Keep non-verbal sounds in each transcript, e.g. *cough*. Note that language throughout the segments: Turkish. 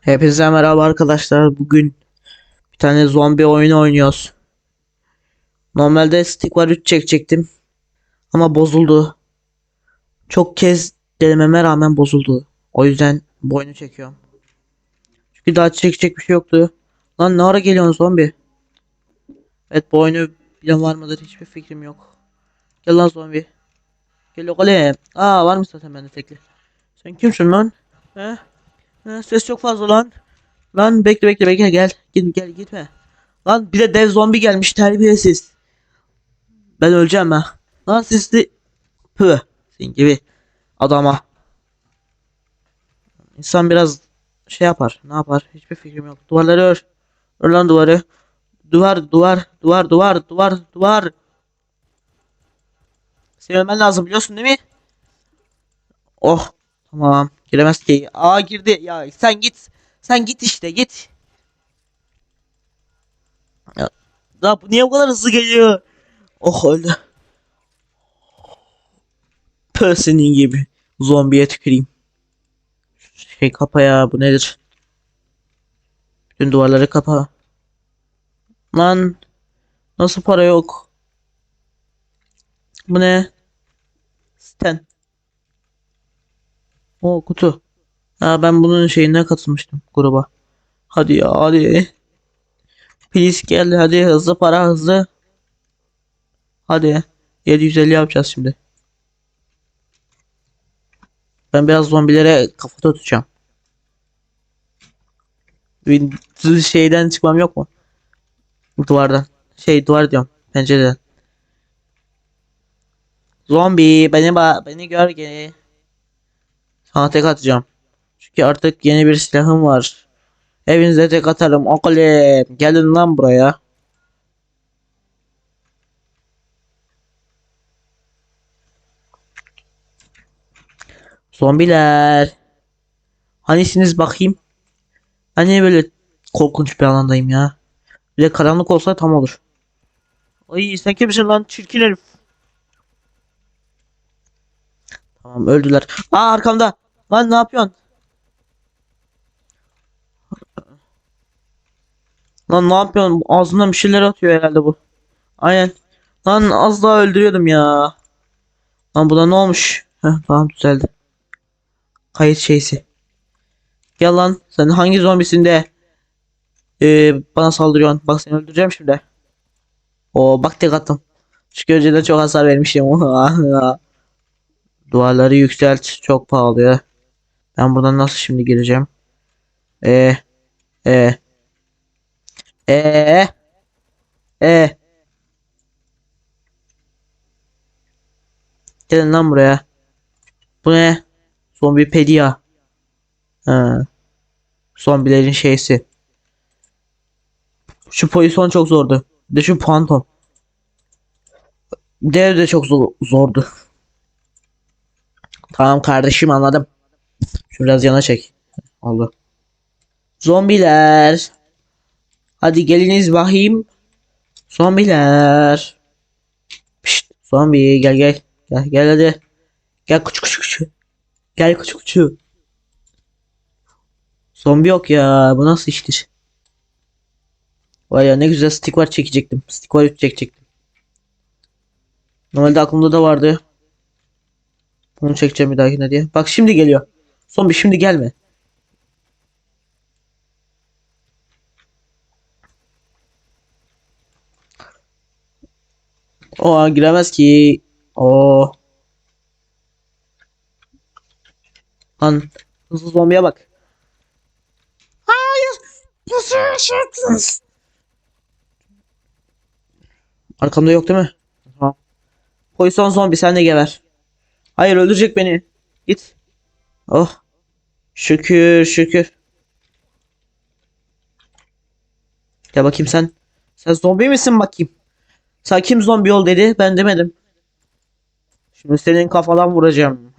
Hepinize merhaba arkadaşlar. Bugün bir tane zombi oyunu oynuyoruz. Normalde Stick var 3 çekecektim. Ama bozuldu. Çok kez denememe rağmen bozuldu. O yüzden bu oyunu çekiyorum. Çünkü daha çekecek bir şey yoktu. Lan ne ara geliyorsun zombi? Evet bu oyunu bilen var mıdır hiçbir fikrim yok. Gel lan zombi. Gel oğlum. Aa var mı zaten bende tekli? Sen kimsin lan? He? Ses çok fazla lan. Lan bekle bekle bekle gel. Git gel gitme. Lan bir de dev zombi gelmiş terbiyesiz. Ben öleceğim ha. Lan de pı senin gibi adama. İnsan biraz şey yapar. Ne yapar? Hiçbir fikrim yok. Duvarları ör. Ör lan duvarı. Duvar duvar duvar duvar duvar duvar. Seni ölmen lazım biliyorsun değil mi? Oh Tamam. Giremez ki. Aa girdi. Ya sen git. Sen git işte git. Ya, bu niye bu kadar hızlı geliyor? Oh öldü. Pö gibi. Zombiye tüküreyim. Şey kapa ya bu nedir? Bütün duvarları kapa. Lan. Nasıl para yok? Bu ne? Sten. O kutu. Ha ben bunun şeyine katılmıştım gruba. Hadi ya hadi. Please gel hadi hızlı para hızlı. Hadi. 750 yapacağız şimdi. Ben biraz zombilere kafa tutacağım. Bir şeyden çıkmam yok mu? Duvardan. Şey duvar diyorum. Pencereden. Zombi beni ba beni gör gene. Sana tek atacağım. Çünkü artık yeni bir silahım var. Evinize tek atarım. Oğlum gelin lan buraya. Zombiler. Hanisiniz bakayım. Ben niye böyle korkunç bir alandayım ya. Bir de karanlık olsa tam olur. Ay sen kimsin lan çirkin herif. Tamam öldüler. Aa arkamda. Lan ne yapıyorsun? Lan ne yapıyorsun? Ağzından bir şeyler atıyor herhalde bu. Aynen. Lan az daha öldürüyordum ya. Lan buna ne olmuş? Heh, tamam düzeldi. Kayıt şeysi. Gel lan. Sen hangi zombisinde ee, bana saldırıyorsun? Bak seni öldüreceğim şimdi. O bak tek attım. Çünkü önceden çok hasar vermişim. *laughs* Duvarları yükselt. Çok pahalı ya. Ben buradan nasıl şimdi gireceğim? E e e e Gelin lan buraya. Bu ne? Zombipedia. Ha. Zombilerin şeysi. Şu pozisyon çok zordu. Bir de şu phantom. Dev de çok zor, zordu. Tamam kardeşim anladım. Şu biraz yana çek. Oldu. Zombiler. Hadi geliniz bakayım. Zombiler. Pişt, zombi gel gel. Gel gel hadi. Gel küçük küçük küçük. Gel küçük küçük. Zombi yok ya. Bu nasıl iştir? Vay ya ne güzel stick var çekecektim. Stick var 3 çekecektim. Normalde aklımda da vardı. Bunu çekeceğim bir dahakine diye. Bak şimdi geliyor. Zombi şimdi gelme. O giremez ki. O. Lan hızlı zombiye bak. Hayır. Nasıl yaşadınız? Arkamda yok değil mi? Tamam. Poison zombi sen de geber. Hayır öldürecek beni. Git. Oh. Şükür şükür. Gel bakayım sen. Sen zombi misin bakayım? Sen kim zombi ol dedi. Ben demedim. Şimdi senin kafadan vuracağım. *laughs*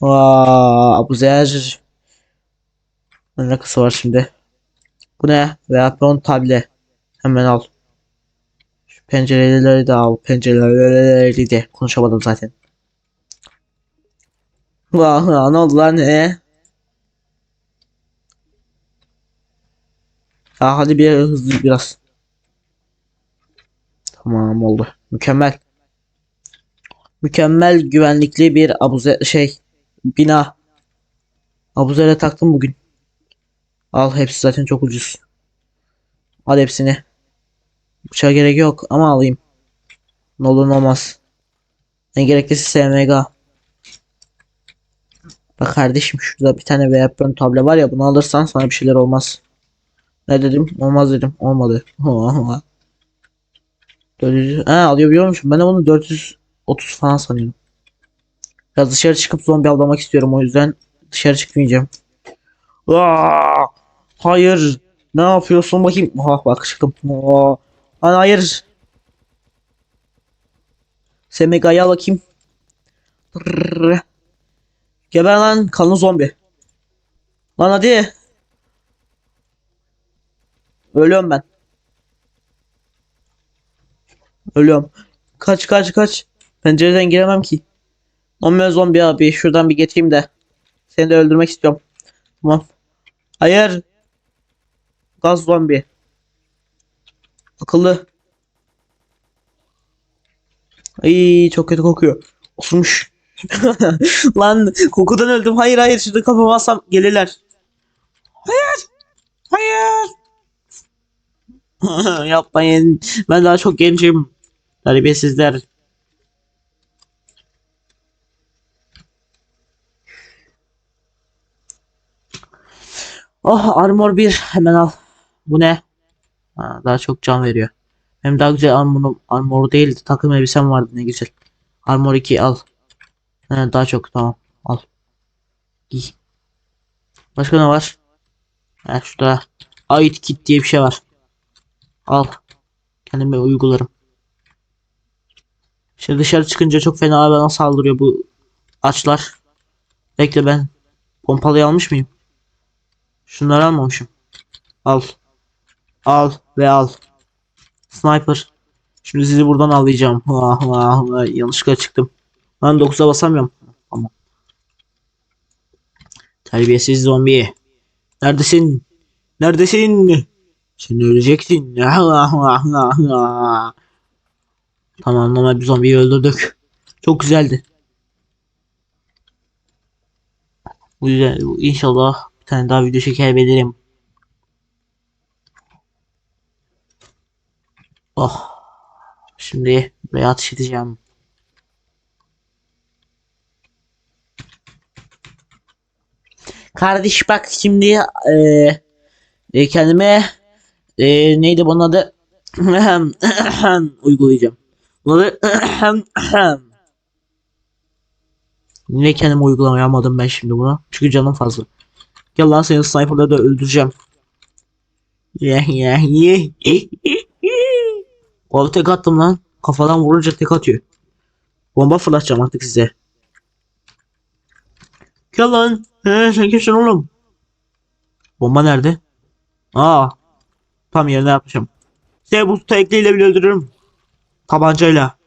Aa, bu zer. Ne alakası var şimdi? Bu ne? Reaksiyon tablet. Hemen al. Şu pencereleri de al. Pencereleri de. Konuşamadım zaten. Vah lan oldu lan ee? e. Ha, hadi bir hızlı biraz. Tamam oldu. Mükemmel. Mükemmel güvenlikli bir abuze şey bina. Abuzere taktım bugün. Al hepsi zaten çok ucuz. Al hepsini. Bıçağa gerek yok ama alayım. Ne olur ne olmaz. En gerekirse SMG. Bak kardeşim şurada bir tane Weapon tablo var ya bunu alırsan sana bir şeyler olmaz. Ne dedim? Olmaz dedim. Olmadı. *laughs* 400 ha, alıyor biliyor musun? Ben de bunu 430 falan sanıyorum. Biraz dışarı çıkıp zombi avlamak istiyorum o yüzden dışarı çıkmayacağım. Aa, hayır. Ne yapıyorsun bakayım? Ha bak çıktım. Aa, hayır. Semega'yı al bakayım. Geber lan kanlı zombi. Lan hadi. Ölüyorum ben. Ölüyorum. Kaç kaç kaç. Pencereden giremem ki. Normal zombi abi şuradan bir geçeyim de. Seni de öldürmek istiyorum. Tamam. Hayır. Gaz zombi. Akıllı. Ay çok kötü kokuyor. Osurmuş. Lan kokudan öldüm. Hayır hayır şurada kafamı alsam gelirler. Hayır. Hayır. *laughs* Yapmayın. Ben daha çok gencim. Terbiyesizler. Oh armor 1 hemen al. Bu ne? Ha, daha çok can veriyor. Hem daha güzel armor, armor değil takım elbisem vardı ne güzel. Armor 2 al. Ha, daha çok tamam al. Giy. Başka ne var? Ha, şurada ait kit diye bir şey var. Al. Kendime uygularım. Şimdi dışarı çıkınca çok fena bana saldırıyor bu açlar. Bekle ben pompalıyı almış mıyım? Şunları almamışım. Al. Al ve al. Sniper. Şimdi sizi buradan alacağım. Vah. Yanlışlıkla çıktım. Ben 9'a basamıyorum. Tamam. Terbiyesiz zombi. Neredesin? Neredesin? Sen öleceksin. *laughs* Tamam normal bir zombiyi öldürdük. Çok güzeldi. Bu yüzden inşallah bir tane daha video çekebilirim. Oh. Şimdi buraya ateş edeceğim. Kardeş bak şimdi eee e, kendime e, neydi bunun adı uygulayacağım. Bunun adı Niye kendime uygulama yapmadım ben şimdi buna? Çünkü canım fazla. Gel lan seni sniper'la da öldüreceğim. Yeah yeah yeah. Oğlum tek attım lan. Kafadan vurunca tek atıyor. Bomba fırlatacağım artık size. Gel lan. He, sen kimsin oğlum? Bomba nerede? Aa. Tam yerine yapmışım. Seni bu tekliyle bile öldürürüm. Tabancayla.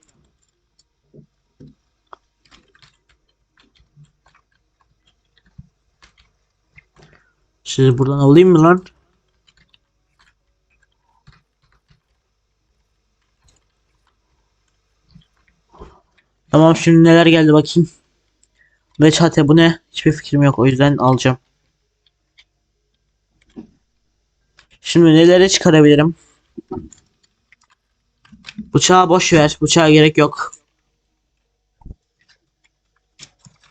Sizi buradan alayım mı lan? Tamam şimdi neler geldi bakayım. Ve çate bu ne? Hiçbir fikrim yok o yüzden alacağım. Şimdi nelere çıkarabilirim? Bıçağı boş ver. Bıçağa gerek yok.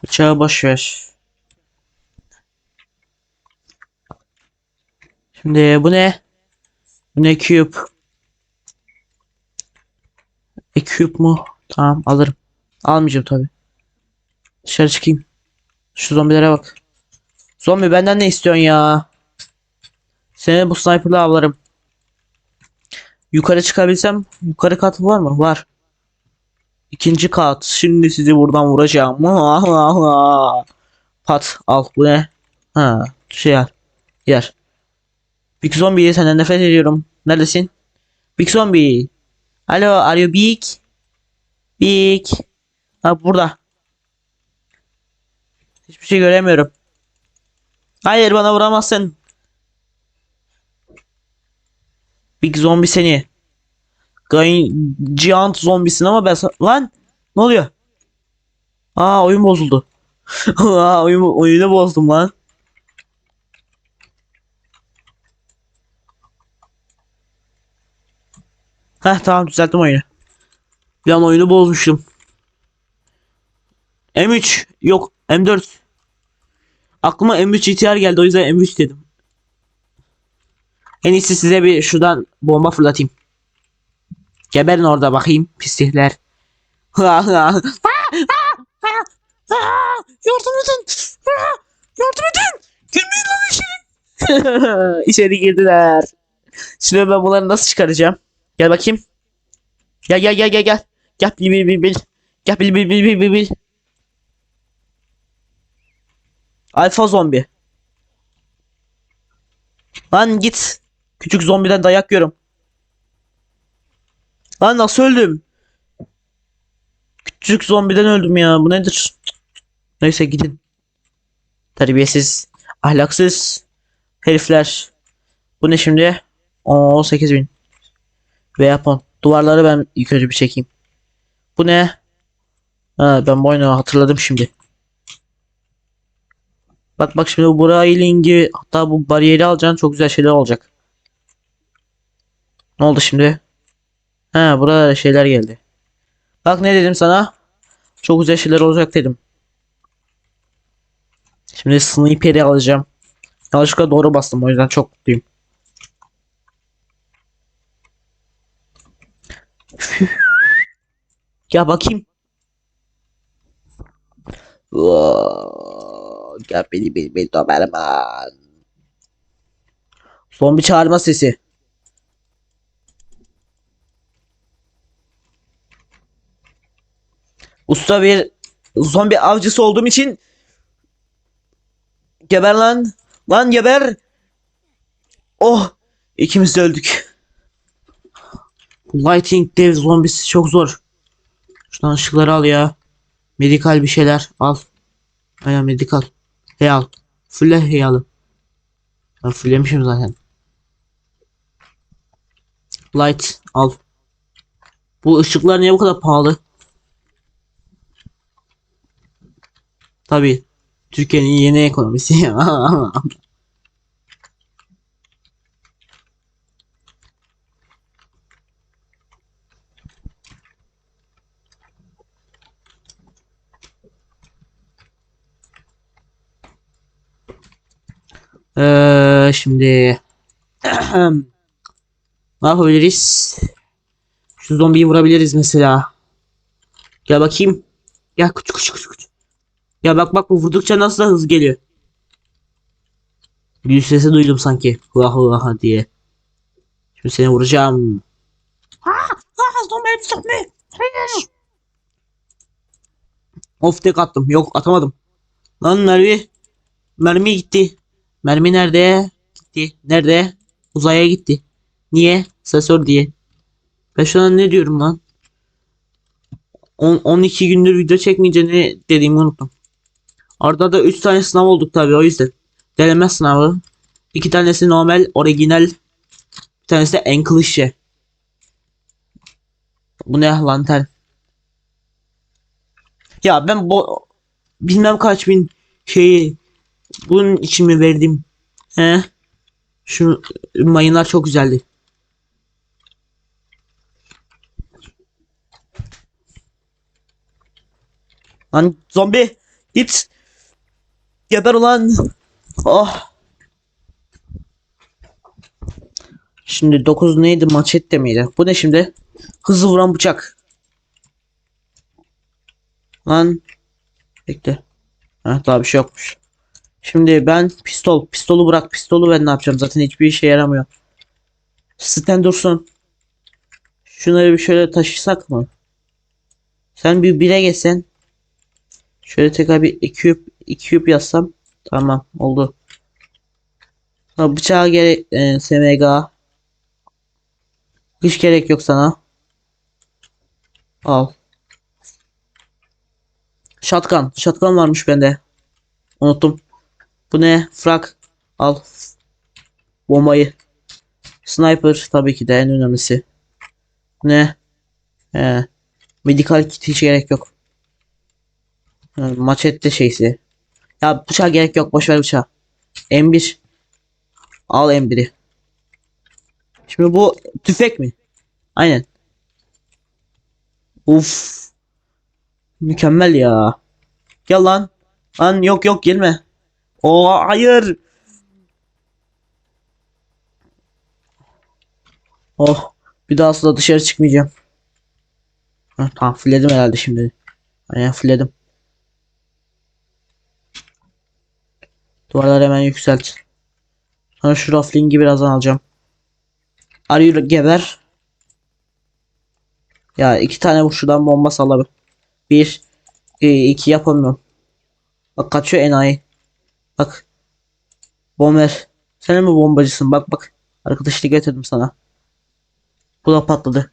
Bıçağı boş ver. Şimdi bu ne? Bu ne cube? E cube mu? Tamam alırım. Almayacağım tabi. Dışarı çıkayım. Şu zombilere bak. Zombi benden ne istiyorsun ya? Seni bu sniper'la avlarım. Yukarı çıkabilsem yukarı kat var mı? Var. İkinci kat. Şimdi sizi buradan vuracağım. *laughs* Pat al bu ne? Ha şey yer. Yer. Big Zombie senden nefret ediyorum. Neredesin? Big Zombie. Alo are you big? Big. Ha burada. Hiçbir şey göremiyorum. Hayır bana vuramazsın. Big zombi seni. Giant zombisin ama ben lan ne oluyor? Aa oyun bozuldu. *laughs* Aa oyun oyunu bozdum lan. Heh tamam düzelttim oyunu. Bir an oyunu bozmuşum. M3 yok M4. Aklıma M3 GTR geldi o yüzden M3 dedim. En iyisi size bir şuradan bomba fırlatayım. Geberin orada bakayım pislikler. Yardım edin. Yardım edin. Girmeyin lan içeri. *laughs* içeri girdiler. Şimdi ben bunları nasıl çıkaracağım? Gel bakayım. Gel gel gel gel gel. Gel bil bil bil bil. Gel bil bil bil bil bil bil. Alfa zombi. Lan git. Küçük zombiden dayak yiyorum. Lan nasıl öldüm? Küçük zombiden öldüm ya. Bu nedir? Neyse gidin. Terbiyesiz, ahlaksız herifler. Bu ne şimdi? 18 bin. Ve yapon. Duvarları ben ilk önce bir çekeyim. Bu ne? Ha, ben bu oyunu hatırladım şimdi. Bak bak şimdi bu railingi hatta bu bariyeri alacaksın çok güzel şeyler olacak. Ne oldu şimdi? Ha burada şeyler geldi. Bak ne dedim sana? Çok güzel şeyler olacak dedim. Şimdi sniper'i alacağım. Yanlışlıkla doğru bastım o yüzden çok mutluyum. *laughs* Gel bakayım. Oo, Gel beni beni beni Doberman. Zombi çağırma sesi. Usta bir zombi avcısı olduğum için geber lan. Lan geber. Oh ikimiz de öldük. Lighting dev zombisi çok zor. Şuradan ışıkları al ya. Medikal bir şeyler al. Aya medikal. Hey al. Fulle hey al. Ben fullemişim zaten. Light al. Bu ışıklar niye bu kadar pahalı? Tabii. Türkiye'nin yeni ekonomisi. *laughs* Eee şimdi *clears throat* ne yapabiliriz? Şu zombiyi vurabiliriz mesela. Gel bakayım. Gel küçük küçük küçük. küçük. Ya bak bak bu vurdukça nasıl da hız geliyor. Bir sesi duydum sanki. Vah vah diye. Şimdi seni vuracağım. Ha, ha, zombi zombi. Hayır. Of tek attım. Yok atamadım. Lan mermi. Mermi gitti. Mermi nerede? Gitti. Nerede? Uzaya gitti. Niye? Sensör diye. Ben şu an ne diyorum lan? 10 12 gündür video çekmeyince ne dediğimi unuttum. Arda da 3 tane sınav olduk tabii o yüzden. Deneme sınavı. 2 tanesi normal, orijinal. Bir tanesi de en klişe. Bu ne lantern? Ya ben bu bilmem kaç bin şeyi bunun için mi verdim? He? Şu mayınlar çok güzeldi. Lan zombi git. Geber ulan. Oh. Şimdi 9 neydi? Maçette miydi? Bu ne şimdi? Hızlı vuran bıçak. Lan. Bekle. Ha, daha bir şey yokmuş. Şimdi ben pistol. Pistolu bırak. Pistolu ben ne yapacağım? Zaten hiçbir işe yaramıyor. Sten dursun. Şunları bir şöyle taşısak mı? Sen bir bire geçsen. Şöyle tekrar bir iki küp, iki küp yazsam. Tamam oldu. Ha, bıçağa gerek e, SMG. Hiç gerek yok sana. Al. Shotgun. Shotgun varmış bende. Unuttum. Bu ne? Frak. Al. Bombayı. Sniper tabii ki de en önemlisi. Ne? He. Medikal kit hiç gerek yok. Maçette şeysi. Ya bıçağa gerek yok. Boş ver bıçağı. M1. Al M1'i. Şimdi bu tüfek mi? Aynen. Uf. Mükemmel ya. Gel lan. Lan yok yok gelme. Oo hayır. Oh. Bir daha asla dışarı çıkmayacağım. Ha, tamam fulledim herhalde şimdi. Aynen fulledim. Duvarları hemen yükselt. Sonra şu raflingi birazdan alacağım. Arıyor geber. Ya iki tane bu şuradan bomba salla. Bir, e, iki yapamıyorum. Bak kaçıyor enayi. Bak. Bomber. Sen mi bombacısın? Bak bak. Arkadaşlık getirdim sana. Bu da patladı.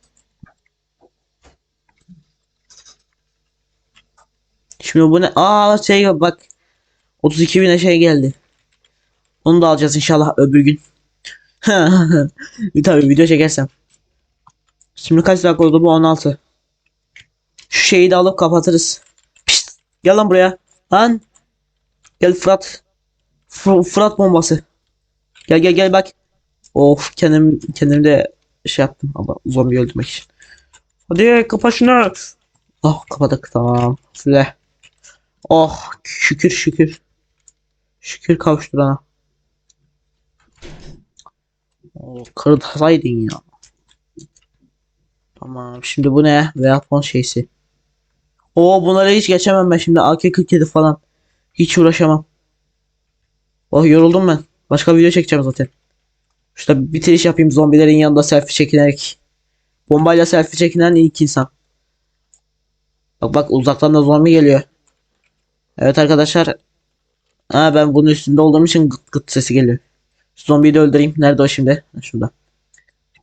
Şimdi bu ne? Aa şey bak. 32 bine şey geldi. Onu da alacağız inşallah öbür gün. *laughs* Tabii video çekersem. Şimdi kaç dakika oldu bu 16. Şu şeyi de alıp kapatırız. Pişt, gel lan buraya. Lan. Gel Fırat. Fır- Fırat bombası. Gel gel gel bak. Of kendim kendim de şey yaptım ama zombi öldürmek için. Hadi kapa şunu. Oh kapadık tamam. Şöyle. Oh şükür şükür. Şükür kavuşturana. Oh, kırdasaydın ya. Tamam şimdi bu ne? Weapon şeysi. Oo bunlara hiç geçemem ben şimdi AK-47 falan. Hiç uğraşamam. Oh yoruldum ben. Başka video çekeceğim zaten. Şurada bitiriş yapayım zombilerin yanında selfie çekinerek. Bombayla selfie çekinen ilk insan. Bak bak uzaktan da zombi geliyor. Evet arkadaşlar. Ha ben bunun üstünde olduğum için gıt gıt sesi geliyor. Zombiyi de öldüreyim. Nerede o şimdi? Şurada.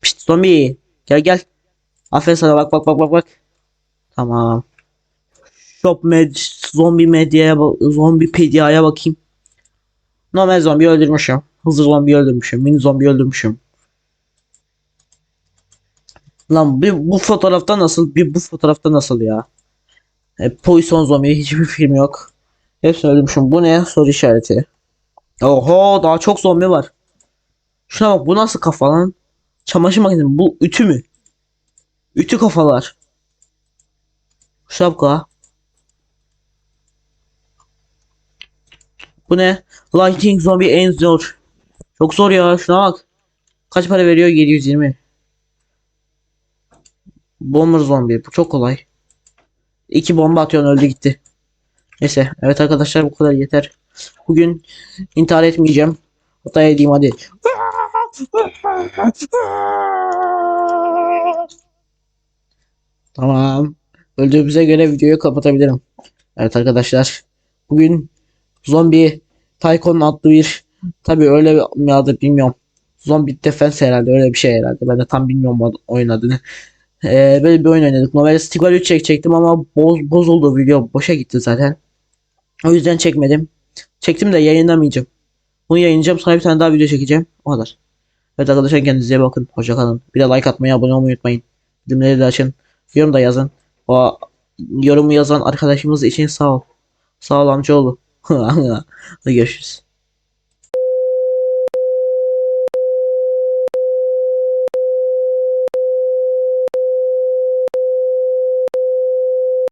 Pişt zombi. Gel gel. Aferin sana bak bak bak bak bak. Tamam. Shop med zombi medyaya zombi pediaya bakayım. Normal zombi öldürmüşüm. Hızlı zombi öldürmüşüm. Mini zombi öldürmüşüm. Lan bir bu fotoğrafta nasıl? Bir bu fotoğrafta nasıl ya? E, Poison zombi hiçbir film yok. Hepsini öldürmüşüm. Bu ne? Soru işareti. Oho daha çok zombi var. Şuna bak bu nasıl kafa lan? Çamaşır makinesi bu ütü mü? Ütü kafalar. Şapka. Bu ne? Lighting zombie en zor. Çok zor ya şuna bak. Kaç para veriyor? 720. Bomber zombi. Bu çok kolay. İki bomba atıyorsun öldü gitti. Neyse. Evet arkadaşlar bu kadar yeter. Bugün intihar etmeyeceğim. Hatta edeyim hadi. Tamam. Öldüğümüze göre videoyu kapatabilirim. Evet arkadaşlar. Bugün zombi Tycoon adlı bir tabi öyle mi adı bilmiyorum. Zombie Defense herhalde öyle bir şey herhalde. Ben de tam bilmiyorum oyun adını. Ee, böyle bir oyun oynadık. Normalde Stigval 3 çekecektim ama boz, bozuldu video. Boşa gitti zaten. O yüzden çekmedim. Çektim de yayınlamayacağım. Bunu yayınlayacağım sonra bir tane daha video çekeceğim. O kadar. Evet arkadaşlar kendinize bakın. Hoşça kalın. Bir de like atmayı, abone olmayı unutmayın. Bildirimleri de açın. Yorum da yazın. O yorumu yazan arkadaşımız için sağ ol. Sağ ol amcaoğlu. Hadi görüşürüz.